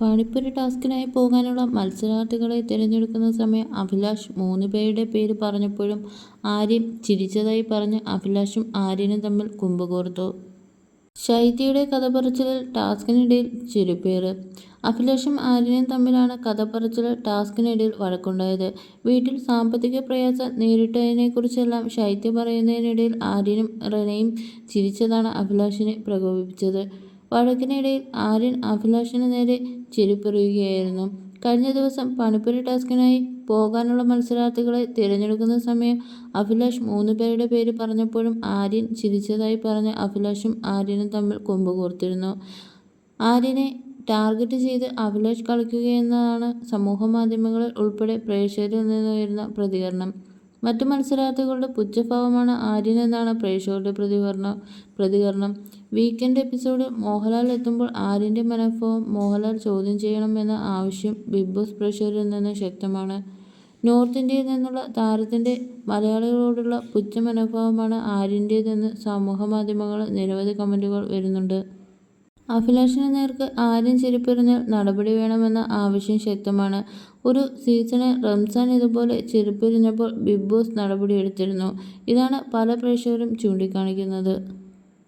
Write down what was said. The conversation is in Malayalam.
പാണിപ്പുരി ടാസ്കിനായി പോകാനുള്ള മത്സരാർത്ഥികളെ തിരഞ്ഞെടുക്കുന്ന സമയം അഭിലാഷ് മൂന്ന് പേരുടെ പേര് പറഞ്ഞപ്പോഴും ആര്യൻ ചിരിച്ചതായി പറഞ്ഞ് അഭിലാഷും ആര്യനും തമ്മിൽ കുമ്പുകോർത്തു. ശൈത്യയുടെ കഥ പറച്ചിലിൽ ടാസ്കിനിടയിൽ ചിരിപ്പേറ്. അഭിലാഷും ആര്യനും തമ്മിലാണ് കഥ പറച്ചിൽ ടാസ്കിനിടയിൽ വഴക്കുണ്ടായത്. വീട്ടിൽ സാമ്പത്തിക പ്രയാസം നേരിട്ടതിനെക്കുറിച്ചെല്ലാം ശൈത്യ പറയുന്നതിനിടയിൽ ആര്യനും റെനയും ചിരിച്ചതാണ് അഭിലാഷിനെ പ്രകോപിപ്പിച്ചത്. വഴക്കിനിടയിൽ ആര്യൻ അഭിലാഷിന് നേരെ ചിരിപ്പെറിയുകയായിരുന്നു. കഴിഞ്ഞ ദിവസം പണിപ്പുരി ടാസ്കിനായി പോകാനുള്ള മത്സരാർത്ഥികളെ തിരഞ്ഞെടുക്കുന്ന സമയം അഭിലാഷ് മൂന്ന് പേരുടെ പേര് പറഞ്ഞപ്പോഴും ആര്യൻ ചിരിച്ചതായി പറഞ്ഞ് അഭിലാഷും ആര്യനും തമ്മിൽ കൊമ്പ് കോർത്തിരുന്നു ആര്യനെ ടാർഗറ്റ് ചെയ്ത് അഭിലാഷ് കളിക്കുകയെന്നതാണ് സമൂഹ മാധ്യമങ്ങളിൽ ഉൾപ്പെടെ പ്രേക്ഷകരിൽ നിന്നുയരുന്ന പ്രതികരണം. മറ്റ് മത്സരാർത്ഥികളുടെ പുച്ഛഭാവമാണ് ആര്യനെന്നാണ് പ്രേക്ഷകരുടെ പ്രതികരണം. വീക്കെൻഡ് എപ്പിസോഡിൽ മോഹൻലാൽ എത്തുമ്പോൾ ആര്യന്റെ മനോഭാവം മോഹൻലാൽ ചോദ്യം ചെയ്യണമെന്ന ആവശ്യം ബിഗ് ബോസ് പ്രേക്ഷകരിൽ നിന്ന് ശക്തമാണ്. നോർത്ത് ഇന്ത്യയിൽ നിന്നുള്ള താരത്തിന്റെ മലയാളികളോടുള്ള പുച്ഛ മനോഭാവമാണ് ആര്യന്റേതെന്ന് സമൂഹ മാധ്യമങ്ങളിൽ നിരവധി കമന്റുകൾ വരുന്നുണ്ട്. അഭിലാഷിന് നേർക്ക് ആരും ചിരിപ്പെറിഞ്ഞാൽ നടപടി വേണമെന്ന ആവശ്യം ശക്തമാണ്. ഒരു സീസണിൽ റംസാൻ ഇതുപോലെ ചിരിപ്പെറിഞ്ഞപ്പോൾ ബിഗ് ബോസ് നടപടിയെടുത്തിരുന്നു. ഇതാണ് പല പ്രേക്ഷകരും ചൂണ്ടിക്കാണിക്കുന്നത്.